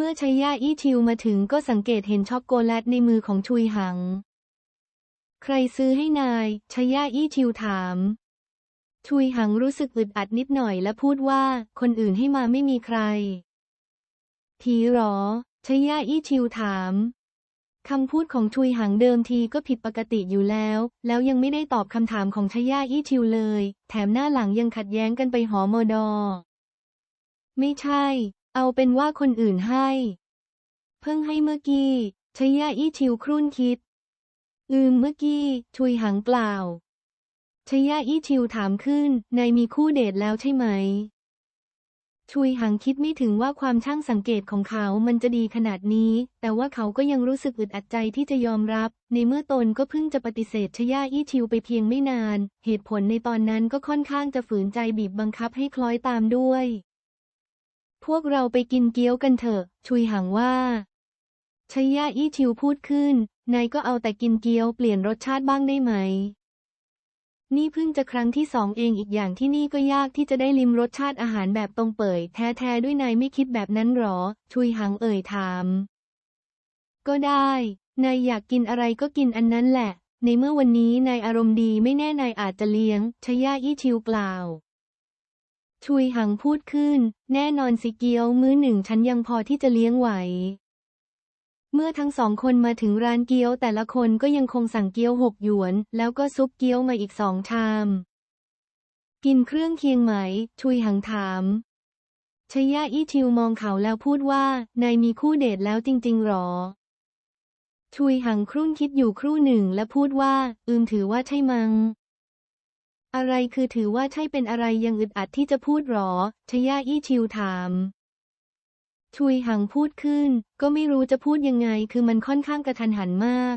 เมื่อชายาอี้ชิวมาถึงก็สังเกตเห็นช็อกโกแลตในมือของชุยหัง ใครซื้อให้นายชายาอี้ชิวถาม ชุยหังรู้สึกอึดอัดนิดหน่อยและพูดว่าคนอื่นให้มาไม่มีใคร ผีหรอชายาอี้ชิวถามคำพูดของชุยหังเดิมทีก็ผิดปกติอยู่แล้ว แล้วยังไม่ได้ตอบคำถามของชายาอี้ชิวเลย แถมหน้าหลังยังขัดแย้งกันไปหอมอดอ ไม่ใช่ เอาเป็นว่าคนอื่นให้ เพิ่งให้เมื่อกี้ชยาอี้ชิวครุ่นคิด อืมเมื่อกี้ ชุยหังเปล่าชยาอี้ชิวถามขึ้น นายมีคู่เดทแล้วใช่ไหม ชุยหังคิดไม่ถึงว่าความช่างสังเกตของเขามันจะดีขนาดนี้ แต่ว่าเขาก็ยังรู้สึกอึดอัดใจที่จะยอมรับ ในเมื่อตนก็เพิ่งจะปฏิเสธชย่าอี้ชิวไปเพียงไม่นาน เหตุผลในตอนนั้นก็ค่อนข้างจะฝืนใจบีบบังคับให้คล้อยตามด้วย พวกเราไปกินเกี๊ยวกันเถอะ ชุยหังว่าชย่าอี้ชิวพูดขึ้น นายก็เอาแต่กินเกี๊ยวเปลี่ยนรสชาติบ้างได้ไหม นี่เพิ่งจะครั้งที่สองเองอีกอย่างที่นี่ก็ยากที่จะได้ลิมรสชาติอาหารแบบตรงเปิดแท้ๆด้วยนายไม่คิดแบบนั้นหรอ ชุยหังเอ่ยถาม ก็ได้ นายอยากกินอะไรก็กินอันนั้นแหละ ในเมื่อวันนี้นายอารมณ์ดีไม่แน่นายอาจจะเลี้ยงชย่าอี้ชิวกล่าว ชุยหังพูดขึ้น แน่นอนสิเกี๊ยวมื้อหนึ่งฉันยังพอที่จะเลี้ยงไหว เมื่อทั้งสองคนมาถึงร้านเกี๊ยวแต่ละคนก็ยังคงสั่งเกี๊ยวหกหยวน แล้วก็ซุปเกี๊ยวมาอีกสองชาม กินเครื่องเคียงไหม ชุยหังถามชยะอี้ชิวมองเขาแล้วพูดว่า นายมีคู่เดทแล้วจริง ๆ หรอ ชุยหังครุ่นคิดอยู่ครู่หนึ่งและพูดว่า อืมถือว่าใช่มั้ง อะไรคือถือว่าใช่เป็นอะไรยังอึดอัดที่จะพูดหรอ ชยะอี้ชิวถาม ชุยหังพูดขึ้น ก็ไม่รู้จะพูดยังไง คือมันค่อนข้างกระทันหันมาก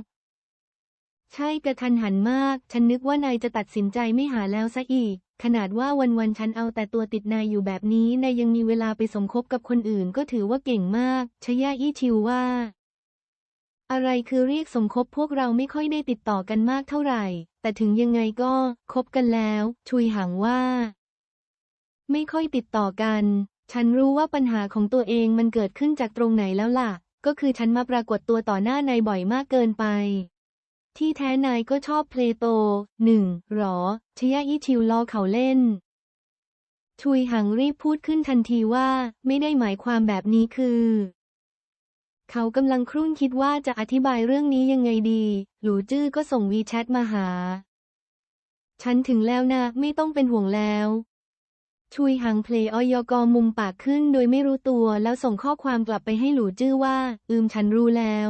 ใช่กระทันหันมาก ฉันนึกว่านายจะตัดสินใจไม่หาแล้วซะอีก ขนาดว่าวันๆฉันเอาแต่ตัวติดนายอยู่แบบนี้ นายยังมีเวลาไปสมคบกับคนอื่น ก็ถือว่าเก่งมาก ชยะอี้ชิวว่า อะไรคือเรียกสมคบพวกเราไม่ค่อยได้ติดต่อกันมากเท่าไหร่ แต่ถึงยังไงก็คบกันแล้ว ชุยหังว่า ไม่ค่อยติดต่อกัน ฉันรู้ว่าปัญหาของตัวเองมันเกิดขึ้นจากตรงไหนแล้วล่ะ ก็คือฉันมาปรากฏตัวต่อหน้านายบ่อยมากเกินไป ที่แท้นายก็ชอบเพลโตหนึ่งหรอ ชยะอี้ชิวล้อเขาเล่นชุยหังรีบพูดขึ้นทันทีว่า ไม่ได้หมายความแบบนี้คือ เขากำลังครุ่นคิดว่าจะอธิบายเรื่องนี้ยังไงดี หลูจื้อก็ส่งวีแชทมาหา ฉันถึงแล้วนะ ไม่ต้องเป็นห่วงแล้ว ชุยหังเพลออยกอมุมปากขึ้นโดยไม่รู้ตัวแล้วส่งข้อความกลับไปให้หลูจื้อว่า อืมฉันรู้แล้ว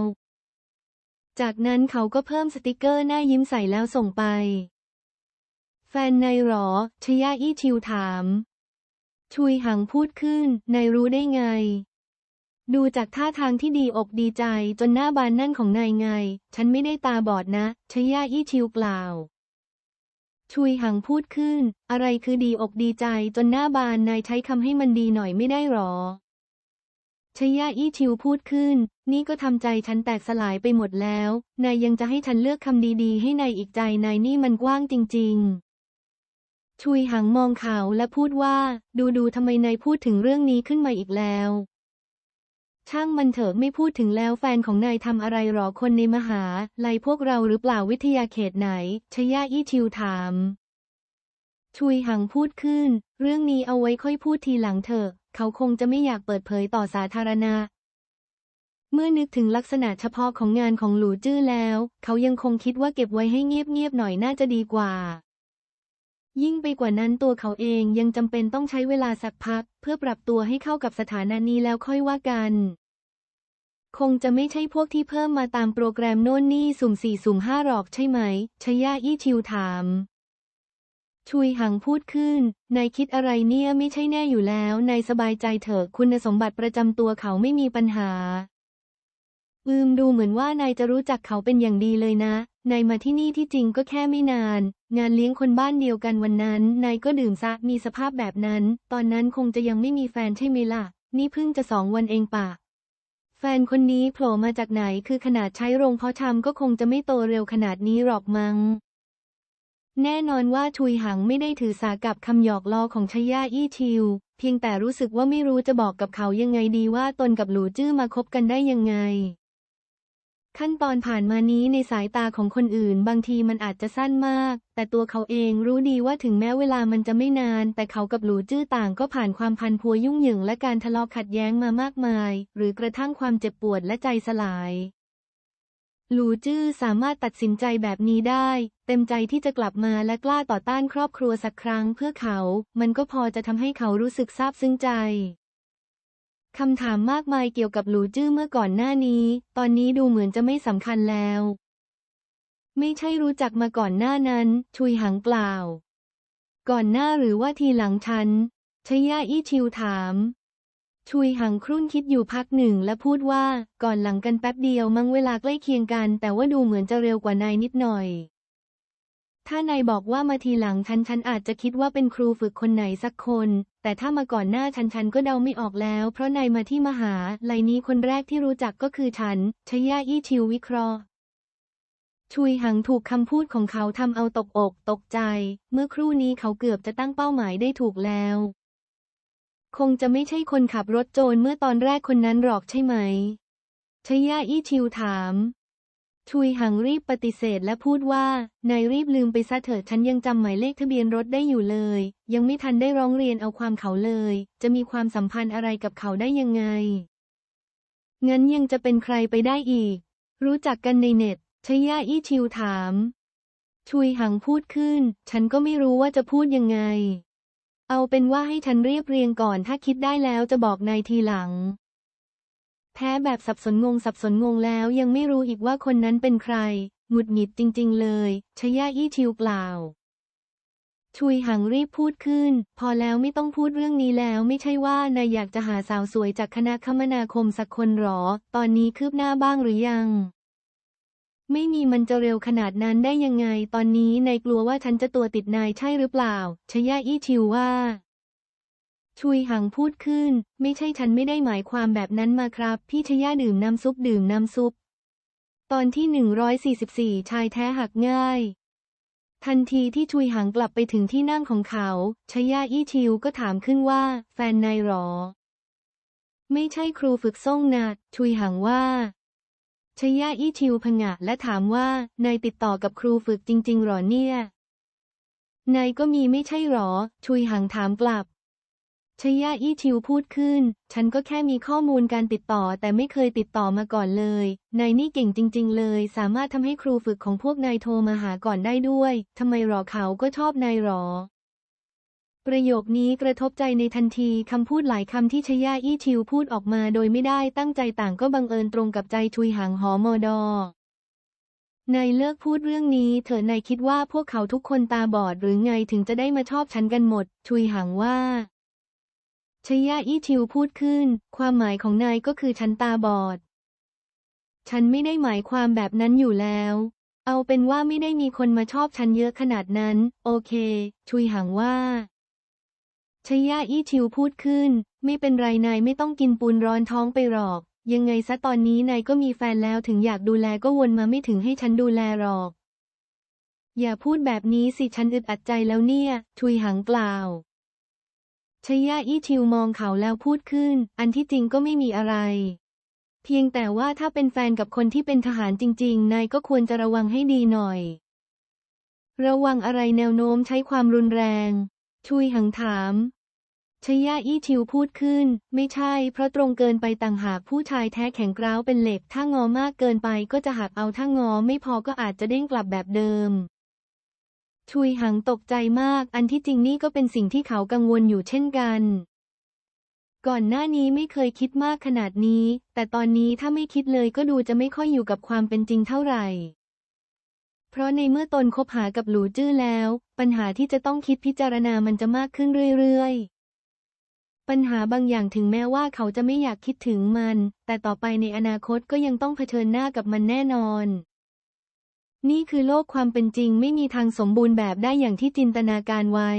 จากนั้นเขาก็เพิ่มสติกเกอร์หน้ายิ้มใส่แล้วส่งไป แฟนนายหรอ ชยาอี้ชิวถาม ชุยหังพูดขึ้นนายรู้ได้ไง ดูจากท่าทางที่ดีอกดีใจจนหน้าบานนั่นของนายไง ฉันไม่ได้ตาบอดนะชย่าอี้ชิวกล่าว ชุยหังพูดขึ้น อะไรคือดีอกดีใจจนหน้าบานนายใช้คำให้มันดีหน่อยไม่ได้หรอชย่าอี้ชิวพูดขึ้น นี่ก็ทำใจฉันแตกสลายไปหมดแล้ว นายยังจะให้ฉันเลือกคำดีๆ ให้นายอีกใจนายนี่มันกว้างจริง ๆชุยหังมองเขาและพูดว่า ดูดูทำไมนายพูดถึงเรื่องนี้ขึ้นมาอีกแล้ว ช่างมันเถอะไม่พูดถึงแล้วแฟนของนายทำอะไรหรอคนในมหาลัยพวกเราหรือเปล่าวิทยาเขตไหน ชยาอี้ชิวถาม ชุยหังพูดขึ้น เรื่องนี้เอาไว้ค่อยพูดทีหลังเถอะ เขาคงจะไม่อยากเปิดเผยต่อสาธารณะ เมื่อนึกถึงลักษณะเฉพาะของงานของหลูจื้อแล้ว เขายังคงคิดว่าเก็บไว้ให้เงียบๆหน่อยน่าจะดีกว่า ยิ่งไปกว่านั้นตัวเขาเองยังจำเป็นต้องใช้เวลาสักพัก เพื่อปรับตัวให้เข้ากับสถานะนี้แล้วค่อยว่ากัน คงจะไม่ใช่พวกที่เพิ่มมาตามโปรแกรมโน่นนี่สุ่มสี่สุ่มห้าหรอกใช่ไหมชยาอี้ชิวถาม ชุยหังพูดขึ้น นายคิดอะไรเนี่ยไม่ใช่แน่อยู่แล้วนายสบายใจเถอะคุณสมบัติประจำตัวเขาไม่มีปัญหาอืมดูเหมือนว่านายจะรู้จักเขาเป็นอย่างดีเลยนะ นายมาที่นี่ที่จริงก็แค่ไม่นาน งานเลี้ยงคนบ้านเดียวกันวันนั้น นายก็ดื่มซะมีสภาพแบบนั้น ตอนนั้นคงจะยังไม่มีแฟนใช่ไหมล่ะ นี่เพิ่งจะสองวันเองปะแฟนคนนี้โผล่มาจากไหนคือขนาดใช้โรงเพาะชำก็คงจะไม่โตเร็วขนาดนี้หรอกมัง้งแน่นอนว่าชุยหังไม่ได้ถือสากับคำหยอกล้อของชย่าอี้ชิว เพียงแต่รู้สึกว่าไม่รู้จะบอกกับเขายังไงดีว่าตนกับหลูจื้อมาคบกันได้ยังไง ขั้นตอนผ่านมานี้ในสายตาของคนอื่น บางทีมันอาจจะสั้นมาก แต่ตัวเขาเองรู้ดีว่าถึงแม้เวลามันจะไม่นาน แต่เขากับหลูจื้อต่างก็ผ่านความพันพัวยุ่งเหยิงและการทะเลาะขัดแย้งมามากมาย หรือกระทั่งความเจ็บปวดและใจสลายหลูจื้อสามารถตัดสินใจแบบนี้ได้ เต็มใจที่จะกลับมาและกล้าต่อต้านครอบครัวสักครั้งเพื่อเขา มันก็พอจะทำให้เขารู้สึกซาบซึ้งใจ คำถามมากมายเกี่ยวกับหลูจื้อเมื่อก่อนหน้านี้ ตอนนี้ดูเหมือนจะไม่สำคัญแล้ว ไม่ใช่รู้จักมาก่อนหน้านั้น ชุยหังกล่าวก่อนหน้าหรือว่าทีหลังฉันชย่าอี้ชิวถาม ชุยหังครุ่นคิดอยู่พักหนึ่งและพูดว่าก่อนหลังกันแป๊บเดียวมั้งเวลาใกล้เคียงกัน แต่ว่าดูเหมือนจะเร็วกว่านายนิดหน่อย ถ้านายบอกว่ามาทีหลังฉันฉันอาจจะคิดว่าเป็นครูฝึกคนไหนสักคน แต่ถ้ามาก่อนหน้าฉันฉันก็เดาไม่ออกแล้ว เพราะนายมาที่มหาลัยนี้คนแรกที่รู้จักก็คือฉันชย่าอี้ชิววิเคราะห์ ชุยหังถูกคำพูดของเขาทำเอาตกอกตกใจ เมื่อครู่นี้เขาเกือบจะตั้งเป้าหมายได้ถูกแล้ว คงจะไม่ใช่คนขับรถโจรเมื่อตอนแรกคนนั้นหรอกใช่ไหมชย่าอี้ชิวถาม ชุยหังรีบปฏิเสธและพูดว่า นายรีบลืมไปซะเถิดฉันยังจำหมายเลขทะเบียนรถได้อยู่เลย ยังไม่ทันได้ร้องเรียนเอาความเขาเลย จะมีความสัมพันธ์อะไรกับเขาได้ยังไง งั้นยังจะเป็นใครไปได้อีก รู้จักกันในเน็ตชย่าอี้ชิวถาม ชุยหังพูดขึ้น ฉันก็ไม่รู้ว่าจะพูดยังไง เอาเป็นว่าให้ฉันเรียบเรียงก่อนถ้าคิดได้แล้วจะบอกนายทีหลัง แพ้แบบสับสนงงสับสนงงแล้วยังไม่รู้อีกว่าคนนั้นเป็นใคร หงุดหงิดจริง ๆ เลยชย่าอี้ชิวกล่าว ชุยหังรีบพูดขึ้น พอแล้วไม่ต้องพูดเรื่องนี้แล้วไม่ใช่ว่านายอยากจะหาสาวสวยจากคณะคมนาคมสักคนหรอ ตอนนี้คืบหน้าบ้างหรือยัง ไม่มีมันจะเร็วขนาดนั้นได้ยังไง ตอนนี้นายกลัวว่าฉันจะตัวติดนายใช่หรือเปล่าชย่าอี้ชิวว่า ชุยหังพูดขึ้น ไม่ใช่ฉันไม่ได้หมายความแบบนั้นมาครับ พี่ชย่าดื่มน้ำซุปดื่มน้ำซุป ตอนที่ 144 ชายแท้หักง่าย ทันทีที่ชุยหังกลับไปถึงที่นั่งของเขา ชย่าอี้ชิวก็ถามขึ้นว่า แฟนนายหรอ ไม่ใช่ครูฝึกส่งนะชุยหังว่าชย่าอี้ชิวผงะและถามว่านายติดต่อกับครูฝึกจริง ๆ หรอเนี่ยนายก็มีไม่ใช่หรอ ชุยหังถามกลับ ชย่าอี้ชิวพูดขึ้น ฉันก็แค่มีข้อมูลการติดต่อแต่ไม่เคยติดต่อมาก่อนเลย นายนี่เก่งจริง ๆ เลย สามารถทำให้ครูฝึกของพวกนายโทรมาหาก่อนได้ด้วยทำไมหรอเขาก็ชอบนายหรอ ประโยคนี้กระทบใจในทันทีคำพูดหลายคำที่ชย่าอี้ชิวพูดออกมาโดยไม่ได้ตั้งใจต่างก็บังเอิญตรงกับใจชุยหางหอมอดอนายเลิกพูดเรื่องนี้เถอะนายคิดว่าพวกเขาทุกคนตาบอดหรือไงถึงจะได้มาชอบฉันกันหมด ชุยหางว่า ชย่าอี้ชิวพูดขึ้น ความหมายของนายก็คือฉันตาบอด ฉันไม่ได้หมายความแบบนั้นอยู่แล้ว เอาเป็นว่าไม่ได้มีคนมาชอบฉันเยอะขนาดนั้น โอเค ชุยหางว่าชย่าอี้ชิวพูดขึ้น ไม่เป็นไรนายไม่ต้องกินปูนร้อนท้องไปหรอก ยังไงซะตอนนี้นายก็มีแฟนแล้วถึงอยากดูแลก็วนมาไม่ถึงให้ฉันดูแลหรอก อย่าพูดแบบนี้สิฉันอึดอัดใจแล้วเนี่ย ชุยหังกล่าว ชย่าอี้ชิวมองเขาแล้วพูดขึ้น อันที่จริงก็ไม่มีอะไร เพียงแต่ว่าถ้าเป็นแฟนกับคนที่เป็นทหารจริง ๆ นายก็ควรจะระวังให้ดีหน่อย ระวังอะไรแนวโน้มใช้ความรุนแรง ชุยหังถามชย่าอี้ชิวพูดขึ้น ไม่ใช่ เพราะตรงเกินไปต่างหากผู้ชายแท้แข็งกร้าวเป็นเหล็ก ถ้างอมากเกินไปก็จะหักเอาถ้างอไม่พอก็อาจจะเด้งกลับแบบเดิม ชุยหังตกใจมาก อันที่จริงนี่ก็เป็นสิ่งที่เขากังวลอยู่เช่นกัน ก่อนหน้านี้ไม่เคยคิดมากขนาดนี้ แต่ตอนนี้ถ้าไม่คิดเลยก็ดูจะไม่ค่อยอยู่กับความเป็นจริงเท่าไหร่ เพราะในเมื่อตนคบหากับหลูจื้อแล้ว ปัญหาที่จะต้องคิดพิจารณามันจะมากขึ้นเรื่อยๆ ปัญหาบางอย่างถึงแม้ว่าเขาจะไม่อยากคิดถึงมัน แต่ต่อไปในอนาคตก็ยังต้องเผชิญหน้ากับมันแน่นอน นี่คือโลกความเป็นจริงไม่มีทางสมบูรณ์แบบได้อย่างที่จินตนาการไว้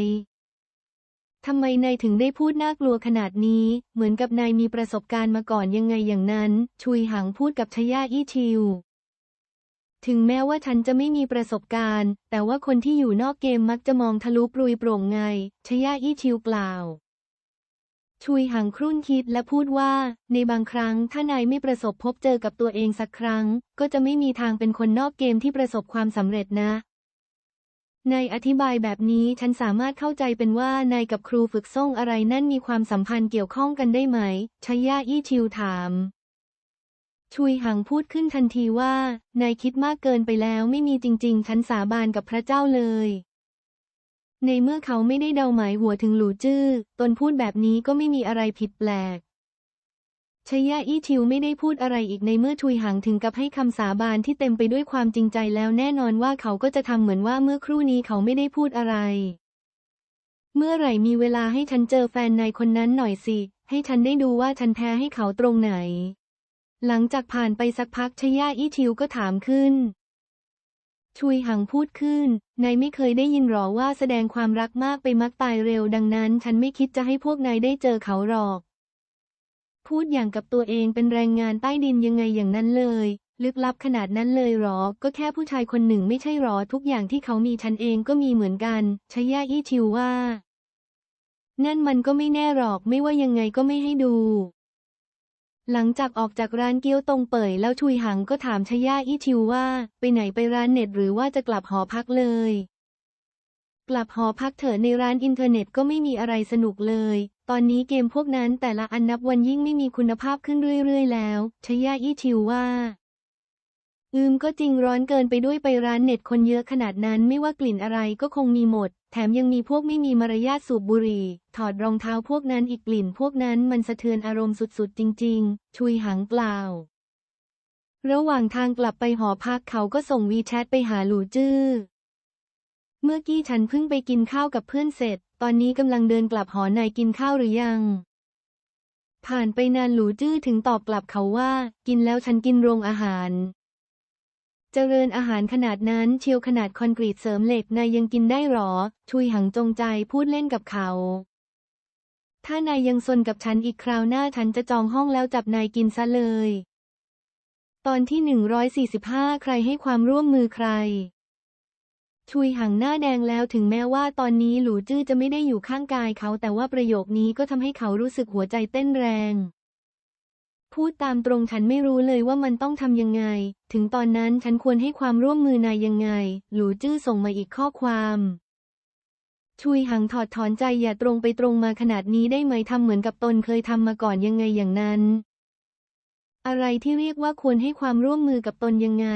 ทำไมนายถึงได้พูดน่ากลัวขนาดนี้ เหมือนกับนายมีประสบการณ์มาก่อนยังไงอย่างนั้น ชุยหังพูดกับชย่าอี้ชิว ถึงแม้ว่าฉันจะไม่มีประสบการณ์ แต่ว่าคนที่อยู่นอกเกมมักจะมองทะลุปรุยโปร่งไงชยาอี้ชิวกล่าว ชุยหังครุ่นคิดและพูดว่า ในบางครั้งถ้านายไม่ประสบพบเจอกับตัวเองสักครั้ง ก็จะไม่มีทางเป็นคนนอกเกมที่ประสบความสำเร็จนะ นายอธิบายแบบนี้ฉันสามารถเข้าใจเป็นว่านายกับครูฝึกส่งอะไรนั่นมีความสัมพันธ์เกี่ยวข้องกันได้ไหมชยาอี้ชิวถาม ชุยหังพูดขึ้นทันทีว่านายคิดมากเกินไปแล้วไม่มีจริง ๆ ฉันสาบานกับพระเจ้าเลย ในเมื่อเขาไม่ได้เดาหมายหัวถึงหลูจื้อ ตนพูดแบบนี้ก็ไม่มีอะไรผิดแปลกชยะอี้ชิวไม่ได้พูดอะไรอีกในเมื่อชุยหังถึงกับให้คำสาบานที่เต็มไปด้วยความจริงใจแล้วแน่นอนว่าเขาก็จะทำเหมือนว่าเมื่อครู่นี้เขาไม่ได้พูดอะไร เมื่อไหร่มีเวลาให้ฉันเจอแฟนนายคนนั้นหน่อยสิ ให้ฉันได้ดูว่าฉันแพ้ให้เขาตรงไหน หลังจากผ่านไปสักพักชยะอี้ชิวก็ถามขึ้น ชุยหังพูดขึ้น นายไม่เคยได้ยินหรอว่าแสดงความรักมากไปมักตายเร็วดังนั้น ฉันไม่คิดจะให้พวกนายได้เจอเขาหรอก พูดอย่างกับตัวเองเป็นแรงงานใต้ดินยังไงอย่างนั้นเลย ลึกลับขนาดนั้นเลยหรอ ก็แค่ผู้ชายคนหนึ่งไม่ใช่หรอ ทุกอย่างที่เขามีฉันเองก็มีเหมือนกันชยะอี้ชิวว่า นั่นมันก็ไม่แน่หรอกไม่ว่ายังไงก็ไม่ให้ดู หลังจากออกจากร้านเกี๊ยวตงเป่ยแล้วชุยหังก็ถามชย่าอี้ชิวว่า ไปไหนไปร้านเน็ตหรือว่าจะกลับหอพักเลย กลับหอพักเถอะในร้านอินเทอร์เน็ตก็ไม่มีอะไรสนุกเลย ตอนนี้เกมพวกนั้นแต่ละอันนับวันยิ่งไม่มีคุณภาพขึ้นเรื่อยๆแล้วชย่าอี้ชิวว่า อืมก็จริงร้อนเกินไปด้วยไปร้านเน็ตคนเยอะขนาดนั้นไม่ว่ากลิ่นอะไรก็คงมีหมด แถมยังมีพวกไม่มีมารยาทสูบบุหรี่ ถอดรองเท้าพวกนั้นอีกกลิ่นพวกนั้นมันสะเทือนอารมณ์สุดๆ จริง ๆ ชุยหังกล่าวระหว่างทางกลับไปหอพักเขาก็ส่งวีแชทไปหาหลูจื้อ เมื่อกี้ฉันเพิ่งไปกินข้าวกับเพื่อนเสร็จ ตอนนี้กำลังเดินกลับหอนายกินข้าวหรือยังผ่านไปนานหลูจื้อถึงตอบกลับเขาว่า กินแล้วฉันกินโรงอาหาร เจริญอาหารขนาดนั้นเชียวขนาดคอนกรีตเสริมเหล็กนายยังกินได้หรอ ชุยหังจงใจพูดเล่นกับเขา ถ้านายยังซนกับฉันอีกคราวหน้าฉันจะจองห้องแล้วจับนายกินซะเลย ตอนที่ 145 ใครให้ความร่วมมือใคร ชุยหังหน้าแดงแล้วถึงแม้ว่าตอนนี้หลูจื้อจะไม่ได้อยู่ข้างกายเขาแต่ว่าประโยคนี้ก็ทำให้เขารู้สึกหัวใจเต้นแรง พูดตามตรงฉันไม่รู้เลยว่ามันต้องทำยังไง ถึงตอนนั้นฉันควรให้ความร่วมมือนายยังไง หลูจื้อส่งมาอีกข้อความชุยหังถอดถอนใจอย่าตรงไปตรงมาขนาดนี้ได้ไหมทำเหมือนกับตนเคยทำมาก่อนยังไงอย่างนั้น อะไรที่เรียกว่าควรให้ความร่วมมือกับตนยังไง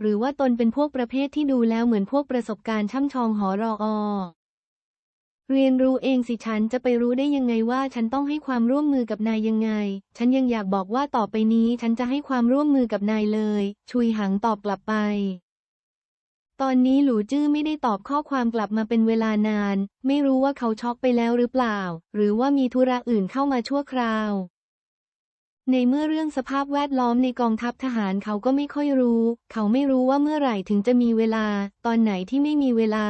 หรือว่าตนเป็นพวกประเภทที่ดูแล้วเหมือนพวกประสบการณ์ช่ำชองหอรออ เรียนรู้เองสิฉันจะไปรู้ได้ยังไงว่าฉันต้องให้ความร่วมมือกับนายยังไง ฉันยังอยากบอกว่าต่อไปนี้ฉันจะให้ความร่วมมือกับนายเลย ชุยหังตอบกลับไป ตอนนี้หลูจื้อไม่ได้ตอบข้อความกลับมาเป็นเวลานาน ไม่รู้ว่าเขาช็อกไปแล้วหรือเปล่า หรือว่ามีธุระอื่นเข้ามาชั่วคราว ในเมื่อเรื่องสภาพแวดล้อมในกองทัพทหารเขาก็ไม่ค่อยรู้ เขาไม่รู้ว่าเมื่อไหร่ถึงจะมีเวลา ตอนไหนที่ไม่มีเวลา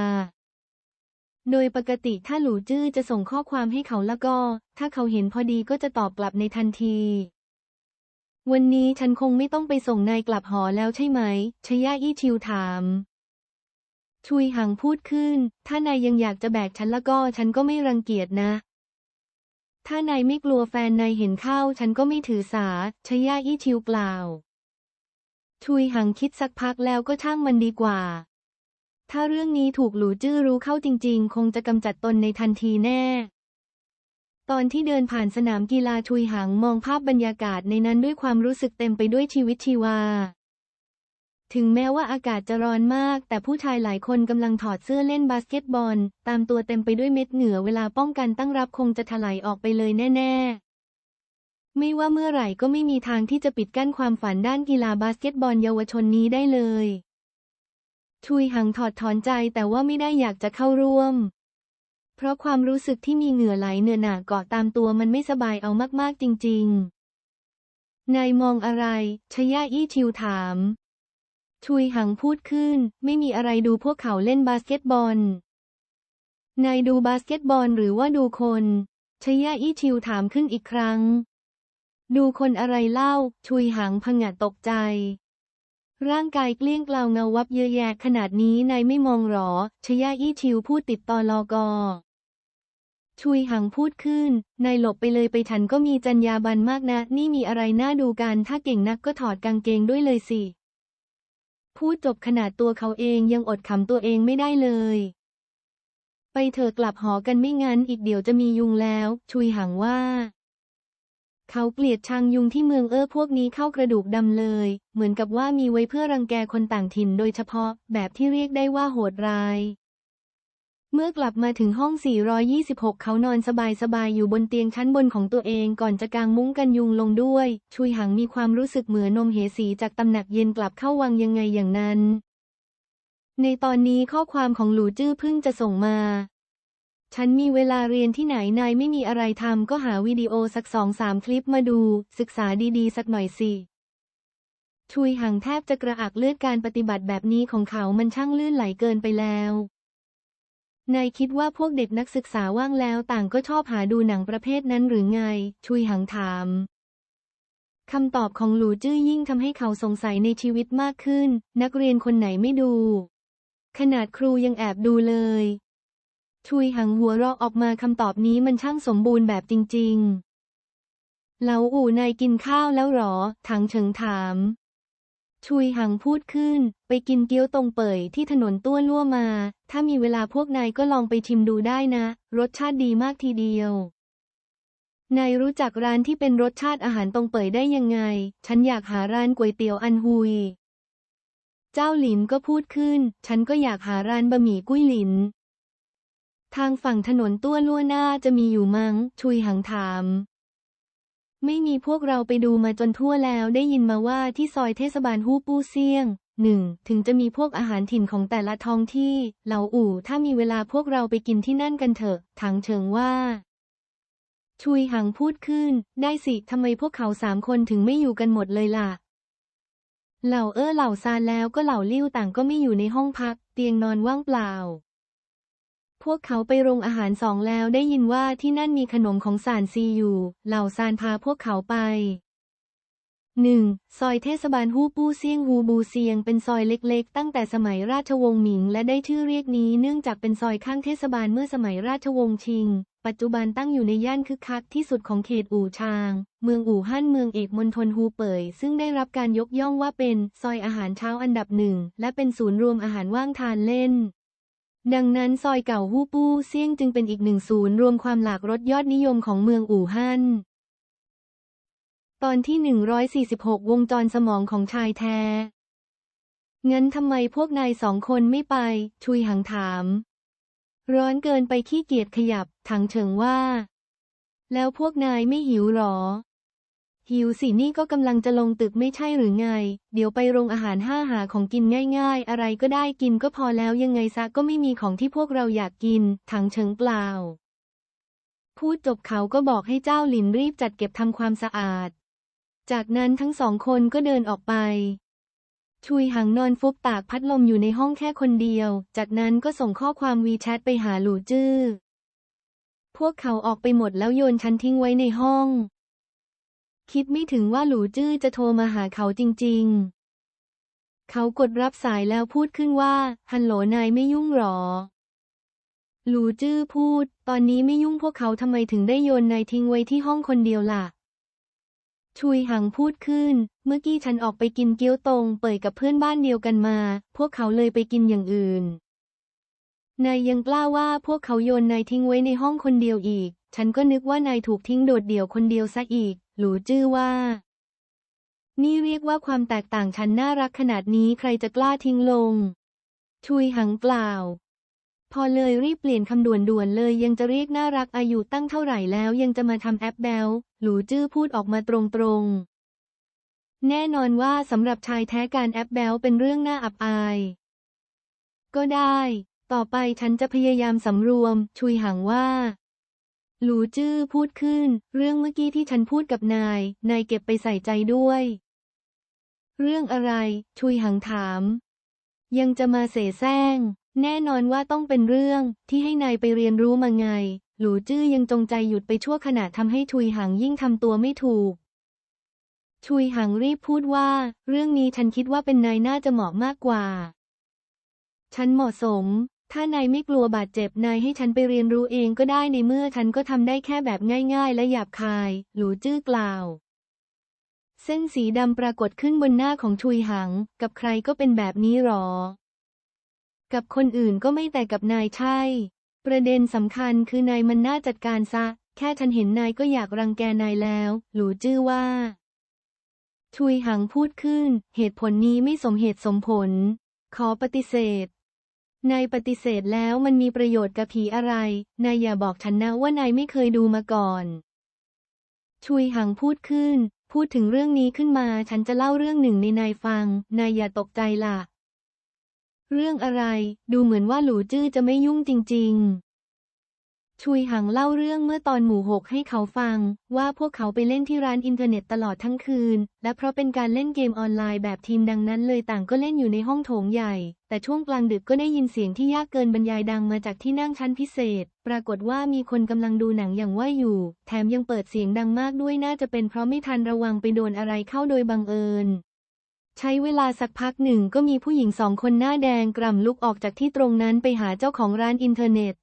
โดยปกติถ้าหลูจื้อจะส่งข้อความให้เขาแล้วก็ ถ้าเขาเห็นพอดีก็จะตอบกลับในทันที วันนี้ฉันคงไม่ต้องไปส่งนายกลับหอแล้วใช่ไหม ชยะอี้ชิวถาม ชุยหังพูดขึ้น ถ้านายยังอยากจะแบกฉันแล้วก็ฉันก็ไม่รังเกียจนะ ถ้านายไม่กลัวแฟนนายเห็นเข้า ฉันก็ไม่ถือสา ชยะอี้ชิวกล่าว ชุยหังคิดสักพักแล้วก็ช่างมันดีกว่า ถ้าเรื่องนี้ถูกหลูจื้อรู้เข้าจริง ๆ คงจะกำจัดตนในทันทีแน่ ตอนที่เดินผ่านสนามกีฬาชุยหังมองภาพบรรยากาศในนั้นด้วยความรู้สึกเต็มไปด้วยชีวิตชีวา ถึงแม้ว่าอากาศจะร้อนมาก แต่ผู้ชายหลายคนกำลังถอดเสื้อเล่นบาสเกตบอล ตามตัวเต็มไปด้วยเม็ดเหงื่อเวลาป้องกันตั้งรับคงจะถลายออกไปเลยแน่ ๆไม่ว่าเมื่อไหร่ก็ไม่มีทางที่จะปิดกั้นความฝันด้านกีฬาบาสเกตบอลเยาวชนนี้ได้เลย ชุยหังถอดถอนใจแต่ว่าไม่ได้อยากจะเข้าร่วม เพราะความรู้สึกที่มีเหงื่อไหลเหนื่อหนาเกาะตามตัวมันไม่สบายเอามากๆจริง ๆ นายมองอะไรชยะอี้ชิวถามชุยหังพูดขึ้น ไม่มีอะไรดูพวกเขาเล่นบาสเกตบอล นายดูบาสเกตบอลหรือว่าดูคนชยะอี้ชิวถามขึ้นอีกครั้ง ดูคนอะไรเล่าชุยหังผงะตกใจ ร่างกายเกลี้ยงเกลาเงาวับเยอะแยะขนาดนี้นายไม่มองหรอ ชยาอี้ชิวพูดติดต่อลอกอ ชุยหังพูดขึ้น นายหลบไปเลยไปฉันก็มีจรรยาบรรณมากนะ นี่มีอะไรน่าดูกันถ้าเก่งนักก็ถอดกางเกงด้วยเลยสิ พูดจบขนาดตัวเขาเองยังอดขำตัวเองไม่ได้เลย ไปเถอะกลับหอกันไม่งั้นอีกเดี๋ยวจะมียุงแล้ว ชุยหังว่า เขาเกลียดชังยุงที่เมืองเอ้อพวกนี้เข้ากระดูกดำเลย เหมือนกับว่ามีไว้เพื่อรังแกคนต่างถิ่นโดยเฉพาะแบบที่เรียกได้ว่าโหดร้าย เมื่อกลับมาถึงห้อง 426 เขานอนสบายๆ อยู่บนเตียงชั้นบนของตัวเองก่อนจะกางมุ้งกันยุงลงด้วย ชุยหังมีความรู้สึกเหมือนนมเหสีจากตำหนักเย็นกลับเข้าวังยังไงอย่างนั้น ในตอนนี้ข้อความของหลูจื้อเพิ่งจะส่งมา ฉันมีเวลาเรียนที่ไหนนายไม่มีอะไรทำก็หาวิดีโอสักสองสามคลิปมาดู ศึกษาดีๆ สักหน่อยสิชุยหังแทบจะกระอักเลือดการปฏิบัติแบบนี้ของเขามันช่างลื่นไหลเกินไปแล้วนายคิดว่าพวกเด็กนักศึกษาว่างแล้วต่างก็ชอบหาดูหนังประเภทนั้นหรือไง ชุยหังถาม คำตอบของหลูจื้อยิ่งทำให้เขาสงสัยในชีวิตมากขึ้น นักเรียนคนไหนไม่ดู ขนาดครูยังแอบดูเลย ชุยหังหัวเราะออกมาคำตอบนี้มันช่างสมบูรณ์แบบจริง ๆ เหลาอู่นายกินข้าวแล้วหรอ ถังเฉิงถามชุยหังพูดขึ้น ไปกินเกี๊ยวตรงเป่ยที่ถนนต้วนลั่วมา ถ้ามีเวลาพวกนายก็ลองไปชิมดูได้นะ รสชาติดีมากทีเดียวนายรู้จักร้านที่เป็นรสชาติอาหารตรงเป่ยได้ยังไง ฉันอยากหาร้านก๋วยเตี๋ยวอันฮุย เจ้าหลินก็พูดขึ้น ฉันก็อยากหาร้านบะหมี่กุ้ยหลิน ทางฝั่งถนนต้วลั่วหน้าจะมีอยู่มั้ง ชุยหังถาม ไม่มีพวกเราไปดูมาจนทั่วแล้วได้ยินมาว่าที่ซอยเทศบาลฮู้ปู้เซียงหนึ่งถึงจะมีพวกอาหารถิ่นของแต่ละท้องที่เหล่าอู่ถ้ามีเวลาพวกเราไปกินที่นั่นกันเถอะถังเฉิงว่า ชุยหังพูดขึ้น ได้สิทำไมพวกเขาสามคนถึงไม่อยู่กันหมดเลยล่ะ เหล่าเอ้อเหล่าซานแล้วก็เหล่าลิ้วต่างก็ไม่อยู่ในห้องพัก เตียงนอนว่างเปล่า พวกเขาไปโรงอาหารสองแล้วได้ยินว่าที่นั่นมีขนมของสานซีอยู่ เหล่าซานพาพวกเขาไป 1. ซอยเทศบาลฮู้ปู้เซียงฮูบูเซียง เป็นซอยเล็กๆ ตั้งแต่สมัยราชวงศ์หมิง และได้ชื่อเรียกนี้เนื่องจากเป็นซอยข้างเทศบาลเมื่อสมัยราชวงศ์ชิง ปัจจุบันตั้งอยู่ในย่านคึกคักที่สุดของเขตอู่ชาง เมืองอู่ฮั่นเมืองเอกมณฑลฮูเป่ยซึ่งได้รับการยกย่องว่าเป็นซอยอาหารเช้าอันดับหนึ่งและเป็นศูนย์รวมอาหารว่างทานเล่น ดังนั้นซอยเก่าฮู้ปู้เซียงจึงเป็นอีกหนึ่งศูนย์รวมความหลากรสยอดนิยมของเมืองอู่ฮั่น ตอนที่ 146 วงจรสมองของชายแท้ งั้นทำไมพวกนายสองคนไม่ไป ชุยหังถาม ร้อนเกินไปขี้เกียจขยับ ถังเฉิงว่า แล้วพวกนายไม่หิวหรอ หิวสินี่ก็กำลังจะลงตึกไม่ใช่หรือไง เดี๋ยวไปโรงอาหารห้าหาของกินง่ายๆ อะไรก็ได้กินก็พอแล้วยังไงซะก็ไม่มีของที่พวกเราอยากกิน ถังเฉิงเปล่า พูดจบเขาก็บอกให้เจ้าหลินรีบจัดเก็บทำความสะอาด จากนั้นทั้งสองคนก็เดินออกไป ชุยหังนอนฟุบตากพัดลมอยู่ในห้องแค่คนเดียว จากนั้นก็ส่งข้อความวีแชทไปหาหลู่จื้อ พวกเขาออกไปหมดแล้วโยนฉันทิ้งไว้ในห้อง คิดไม่ถึงว่าหลูจื้อจะโทรมาหาเขาจริง ๆ เขากดรับสายแล้วพูดขึ้นว่า ฮัลโหลนายไม่ยุ่งหรอ หลูจื้อพูด ตอนนี้ไม่ยุ่งพวกเขาทำไมถึงได้โยนนายทิ้งไว้ที่ห้องคนเดียวล่ะ ชุยหังพูดขึ้น เมื่อกี้ฉันออกไปกินเกี๊ยวตรงเปิดกับเพื่อนบ้านเดียวกันมา พวกเขาเลยไปกินอย่างอื่น นายยังกล้าว่าพวกเขาโยนนายทิ้งไว้ในห้องคนเดียวอีก ฉันก็นึกว่านายถูกทิ้งโดดเดี่ยวคนเดียวซะอีก หลูจื้อว่า นี่เรียกว่าความแตกต่างฉันน่ารักขนาดนี้ใครจะกล้าทิ้งลงชุยหังกล่าว พอเลยรีบเปลี่ยนคำด่วนๆเลยยังจะเรียกน่ารักอายุตั้งเท่าไหร่แล้วยังจะมาทำแอปแบลหลูจื้อพูดออกมาตรงๆ แน่นอนว่าสำหรับชายแท้การแอปแบลเป็นเรื่องน่าอับอาย ก็ได้ ต่อไปฉันจะพยายามสำรวม ชุยหังว่า หลูจื้อพูดขึ้น เรื่องเมื่อกี้ที่ฉันพูดกับนาย นายเก็บไปใส่ใจด้วย เรื่องอะไร ชุยหังถาม ยังจะมาเสแสร้ง แน่นอนว่าต้องเป็นเรื่องที่ให้นายไปเรียนรู้มาไง หลูจื้อยังจงใจหยุดไปชั่วขณะทำให้ชุยหังยิ่งทำตัวไม่ถูก ชุยหังรีบพูดว่า เรื่องนี้ฉันคิดว่าเป็นนายน่าจะเหมาะมากกว่า ฉันเหมาะสม ถ้านายไม่กลัวบาดเจ็บนายให้ฉันไปเรียนรู้เองก็ได้ในเมื่อฉันก็ทำได้แค่แบบง่าย ๆ และหยาบคาย หลูจื้อกล่าว เส้นสีดำปรากฏขึ้นบนหน้าของชุยหัง กับใครก็เป็นแบบนี้หรอ กับคนอื่นก็ไม่แต่กับนายใช่ ประเด็นสำคัญคือนายมันน่าจัดการซะ แค่ฉันเห็นนายก็อยากรังแกนายแล้ว หลูจื้อว่าชุยหังพูดขึ้น เหตุผลนี้ไม่สมเหตุสมผล ขอปฏิเสธ นายปฏิเสธแล้วมันมีประโยชน์กับผีอะไร นายอย่าบอกฉันนะว่านายไม่เคยดูมาก่อน ชุยหังพูดขึ้น พูดถึงเรื่องนี้ขึ้นมาฉันจะเล่าเรื่องหนึ่งในนายฟัง นายอย่าตกใจล่ะ เรื่องอะไร ดูเหมือนว่าหลูจื้อจะไม่ยุ่งจริง ชุยหังเล่าเรื่องเมื่อตอนหมู่หกให้เขาฟัง ว่าพวกเขาไปเล่นที่ร้านอินเทอร์เน็ตตลอดทั้งคืน และเพราะเป็นการเล่นเกมออนไลน์แบบทีมดังนั้นเลยต่างก็เล่นอยู่ในห้องโถงใหญ่ แต่ช่วงกลางดึกก็ได้ยินเสียงที่ยากเกินบรรยายดังมาจากที่นั่งชั้นพิเศษ ปรากฏว่ามีคนกำลังดูหนังอย่างว่าอยู่ แถมยังเปิดเสียงดังมากด้วยน่าจะเป็นเพราะไม่ทันระวังไปโดนอะไรเข้าโดยบังเอิญใช้เวลาสักพักหนึ่งก็มีผู้หญิงสองคนหน้าแดงกล่ำลุกออกจากที่ตรงนั้นไปหาเจ้าของร้านอินเทอร์เน็ต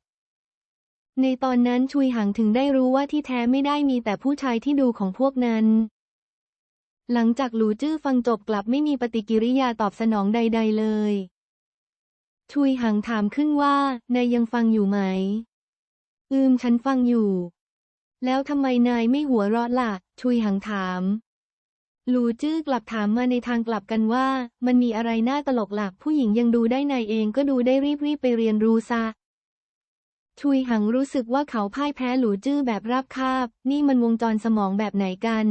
ในตอนนั้นชุยหังถึงได้รู้ว่าที่แท้ไม่ได้มีแต่ผู้ชายที่ดูของพวกนั้น หลังจากหลูจื้อฟังจบกลับไม่มีปฏิกิริยาตอบสนองใด ๆ เลย ชุยหังถามขึ้นว่านายยังฟังอยู่ไหม อืมฉันฟังอยู่ แล้วทำไมนายไม่หัวเราะล่ะ ชุยหังถามหลูจื้อกลับถามมาในทางกลับกันว่า มันมีอะไรน่าตลกหลักผู้หญิงยังดูได้นายเองก็ดูได้รีบๆไปเรียนรู้ซะ ชุยหังรู้สึกว่าเขาพ่ายแพ้หลูจื้อแบบราบคาบ นี่มันวงจรสมองแบบไหนกัน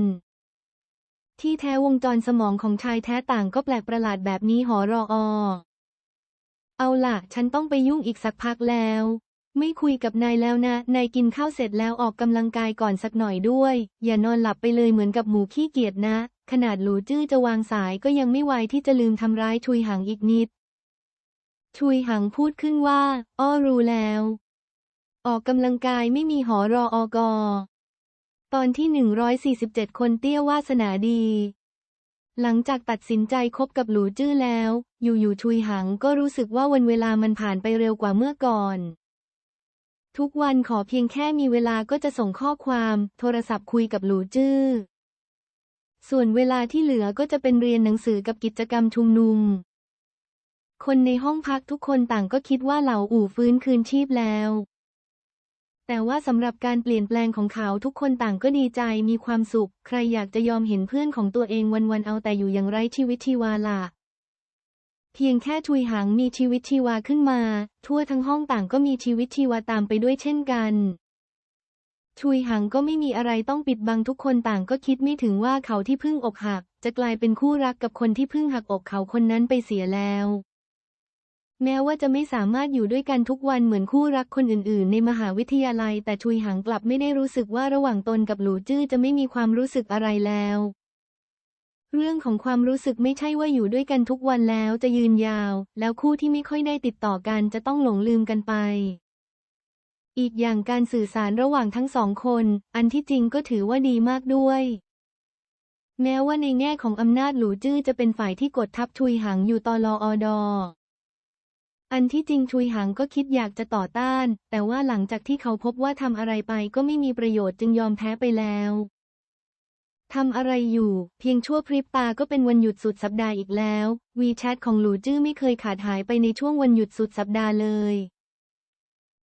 ที่แท้วงจรสมองของชายแท้ต่างก็แปลกประหลาดแบบนี้หอรออ เอาล่ะ ฉันต้องไปยุ่งอีกสักพักแล้ว ไม่คุยกับนายแล้วนะ นายกินข้าวเสร็จแล้วออกกำลังกายก่อนสักหน่อยด้วย อย่านอนหลับไปเลยเหมือนกับหมูขี้เกียจนะ ขนาดหลูจื้อจะวางสายก็ยังไม่ไวที่จะลืมทำร้ายชุยหังอีกนิดชุยหังพูดขึ้นว่า อ้อรู้แล้ว ออกกำลังกายไม่มีหอรออกอตอนที่ 147 คนเตี้ยวาสนาดี หลังจากตัดสินใจคบกับหลูจื้อแล้ว อยู่ๆชุยหังก็รู้สึกว่าวันเวลามันผ่านไปเร็วกว่าเมื่อก่อน ทุกวันขอเพียงแค่มีเวลาก็จะส่งข้อความโทรศัพท์คุยกับหลูจื้อ ส่วนเวลาที่เหลือก็จะเป็นเรียนหนังสือกับกิจกรรมชุมนุม คนในห้องพักทุกคนต่างก็คิดว่าเหล่าอู่ฟื้นคืนชีพแล้ว แต่ว่าสำหรับการเปลี่ยนแปลงของเขาทุกคนต่างก็ดีใจมีความสุข ใครอยากจะยอมเห็นเพื่อนของตัวเองวันๆเอาแต่อยู่อย่างไร้ชีวิตชีวาล่ะเพียงแค่ชุยหังมีชีวิตชีวาขึ้นมา ทั่วทั้งห้องต่างก็มีชีวิตชีวาตามไปด้วยเช่นกันชุยหังก็ไม่มีอะไรต้องปิดบังทุกคนต่างก็คิดไม่ถึงว่าเขาที่เพิ่งอกหัก จะกลายเป็นคู่รักกับคนที่เพิ่งหักอกเขาคนนั้นไปเสียแล้ว แม้ว่าจะไม่สามารถอยู่ด้วยกันทุกวันเหมือนคู่รักคนอื่นๆ ในมหาวิทยาลัย แต่ชุยหังกลับไม่ได้รู้สึกว่าระหว่างตนกับหลูจื้อจะไม่มีความรู้สึกอะไรแล้ว เรื่องของความรู้สึกไม่ใช่ว่าอยู่ด้วยกันทุกวันแล้วจะยืนยาว แล้วคู่ที่ไม่ค่อยได้ติดต่อกันจะต้องหลงลืมกันไป อีกอย่างการสื่อสารระหว่างทั้งสองคน อันที่จริงก็ถือว่าดีมากด้วยแม้ว่าในแง่ของอำนาจหลูจื้อจะเป็นฝ่ายที่กดทับชุยหังอยู่ตอลออดอ อันที่จริงชุยหังก็คิดอยากจะต่อต้าน แต่ว่าหลังจากที่เขาพบว่าทำอะไรไปก็ไม่มีประโยชน์จึงยอมแพ้ไปแล้วทำอะไรอยู่ เพียงชั่วพริบตาก็เป็นวันหยุดสุดสัปดาห์อีกแล้ว วีแชทของหลูจื้อไม่เคยขาดหายไปในช่วงวันหยุดสุดสัปดาห์เลย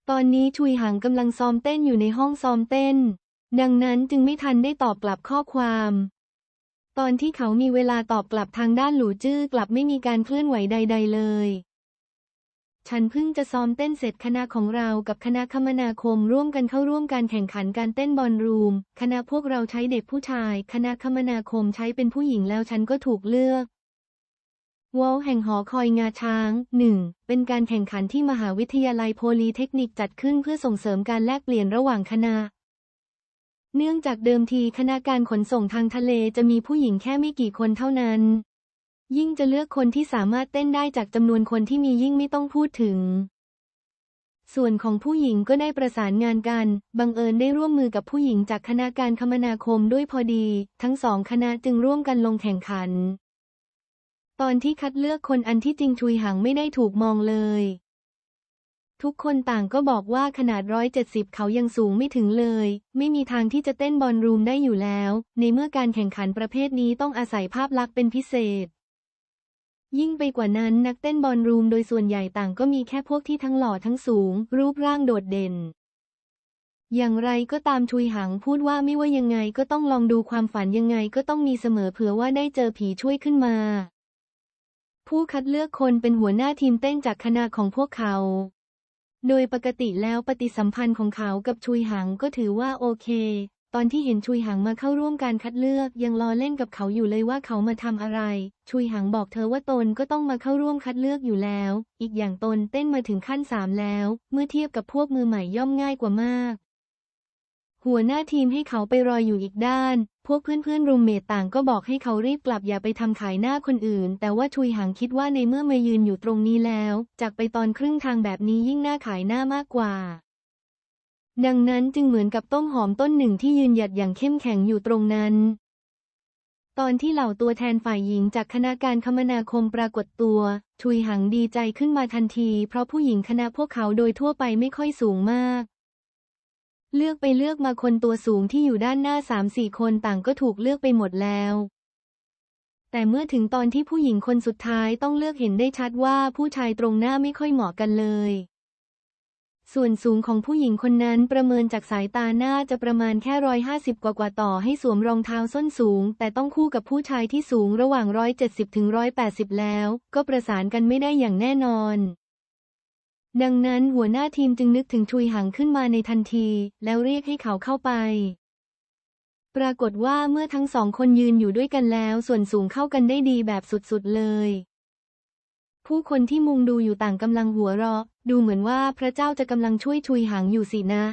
ตอนนี้ชุยหังกำลังซ้อมเต้นอยู่ในห้องซ้อมเต้น ดังนั้นจึงไม่ทันได้ตอบกลับข้อความ ตอนที่เขามีเวลาตอบกลับทางด้านหลูจื้อกลับไม่มีการเคลื่อนไหวใด ๆ เลย ฉันเพิ่งจะซ้อมเต้นเสร็จคณะของเรากับคณะคมนาคมร่วมกันเข้าร่วมการแข่งขันการเต้นบอลรูม คณะพวกเราใช้เด็กผู้ชาย คณะคมนาคมใช้เป็นผู้หญิงแล้วฉันก็ถูกเลือกวอลแห่งหอคอยงาช้างหนึ่งเป็นการแข่งขันที่มหาวิทยาลัยโพลีเทคนิคจัดขึ้นเพื่อส่งเสริมการแลกเปลี่ยนระหว่างคณะ เนื่องจากเดิมทีคณะการขนส่งทางทะเลจะมีผู้หญิงแค่ไม่กี่คนเท่านั้น ยิ่งจะเลือกคนที่สามารถเต้นได้จากจำนวนคนที่มียิ่งไม่ต้องพูดถึง ส่วนของผู้หญิงก็ได้ประสานงานกัน บังเอิญได้ร่วมมือกับผู้หญิงจากคณะการคมนาคมด้วยพอดี ทั้งสองคณะจึงร่วมกันลงแข่งขัน ตอนที่คัดเลือกคนอันที่จริงชุยหังไม่ได้ถูกมองเลย ทุกคนต่างก็บอกว่าขนาดร้อยเจ็ดสิบเขายังสูงไม่ถึงเลย ไม่มีทางที่จะเต้นบอลรูมได้อยู่แล้ว ในเมื่อการแข่งขันประเภทนี้ต้องอาศัยภาพลักษณ์เป็นพิเศษ ยิ่งไปกว่านั้นนักเต้นบอลรูมโดยส่วนใหญ่ต่างก็มีแค่พวกที่ทั้งหล่อทั้งสูง รูปร่างโดดเด่น อย่างไรก็ตามชุยหังพูดว่าไม่ว่ายังไงก็ต้องลองดูความฝันยังไงก็ต้องมีเสมอเผื่อว่าได้เจอผีช่วยขึ้นมา ผู้คัดเลือกคนเป็นหัวหน้าทีมเต้นจากคณะของพวกเขา โดยปกติแล้วปฏิสัมพันธ์ของเขากับชุยหังก็ถือว่าโอเค ตอนที่เห็นชุยหังมาเข้าร่วมการคัดเลือกยังล้อเล่นกับเขาอยู่เลยว่าเขามาทำอะไร ชุยหังบอกเธอว่าตนก็ต้องมาเข้าร่วมคัดเลือกอยู่แล้ว อีกอย่างตนเต้นมาถึงขั้นสามแล้ว เมื่อเทียบกับพวกมือใหม่ย่อมง่ายกว่ามาก หัวหน้าทีมให้เขาไปรออยู่อีกด้าน พวกเพื่อนๆรูมเมทต่างก็บอกให้เขารีบกลับอย่าไปทำขายหน้าคนอื่น แต่ว่าชุยหังคิดว่าในเมื่อมายืนอยู่ตรงนี้แล้วจากไปตอนครึ่งทางแบบนี้ยิ่งหน่าขายหน้ามากกว่า ดังนั้นจึงเหมือนกับต้มหอมต้นหนึ่งที่ยืนหยัดอย่างเข้มแข็งอยู่ตรงนั้น ตอนที่เหล่าตัวแทนฝ่ายหญิงจากคณะการคมนาคมปรากฏตัว ชุยหังดีใจขึ้นมาทันที เพราะผู้หญิงคณะพวกเขาโดยทั่วไปไม่ค่อยสูงมาก เลือกไปเลือกมาคนตัวสูงที่อยู่ด้านหน้าสามสี่คนต่างก็ถูกเลือกไปหมดแล้วแต่เมื่อถึงตอนที่ผู้หญิงคนสุดท้ายต้องเลือกเห็นได้ชัดว่าผู้ชายตรงหน้าไม่ค่อยเหมาะกันเลย ส่วนสูงของผู้หญิงคนนั้นประเมินจากสายตาหน้าจะประมาณแค่ร้อยห้าสิบกว่ากว่าต่อให้สวมรองเท้าส้นสูง แต่ต้องคู่กับผู้ชายที่สูงระหว่างร้อยเจ็ดสิบถึงร้อยแปดสิบแล้ว ก็ประสานกันไม่ได้อย่างแน่นอน ดังนั้นหัวหน้าทีมจึงนึกถึงชุยหังขึ้นมาในทันที แล้วเรียกให้เขาเข้าไป ปรากฏว่าเมื่อทั้งสองคนยืนอยู่ด้วยกันแล้ว ส่วนสูงเข้ากันได้ดีแบบสุดๆเลยผู้คนที่มุงดูอยู่ต่างกำลังหัวเราะ ดูเหมือนว่าพระเจ้าจะกำลังช่วยชุยหังอยู่สินะ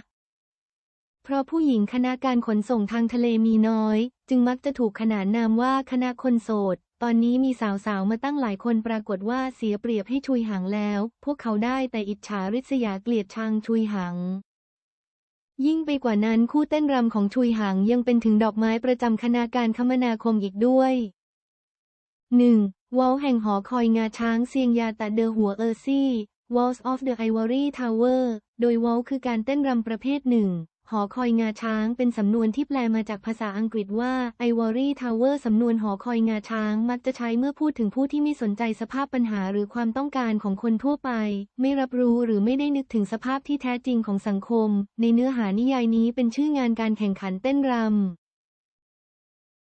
เพราะผู้หญิงคณะการขนส่งทางทะเลมีน้อย จึงมักจะถูกขนานนามว่าคณะคนโสด ตอนนี้มีสาวๆมาตั้งหลายคนปรากฏว่าเสียเปรียบให้ชุยหังแล้ว พวกเขาได้แต่อิจฉาริษยาเกลียดชังชุยหังยิ่งไปกว่านั้นคู่เต้นรำของชุยหังยังเป็นถึงดอกไม้ประจำคณะการคมนาคมอีกด้วย 1. วอลแห่งหอคอยงาช้างเซียงยาตะเดอหัวเออร์ซี่ Walls of the Ivory Tower โดยวอลคือการเต้นรำประเภทหนึ่ง หอคอยงาช้างเป็นสำนวนที่แปลมาจากภาษาอังกฤษว่า Ivory Tower สำนวนหอคอยงาช้างมักจะใช้เมื่อพูดถึงผู้ที่ไม่สนใจสภาพปัญหาหรือความต้องการของคนทั่วไป ไม่รับรู้หรือไม่ได้นึกถึงสภาพที่แท้จริงของสังคม ในเนื้อหานิยายนี้เป็นชื่องานการแข่งขันเต้นรำ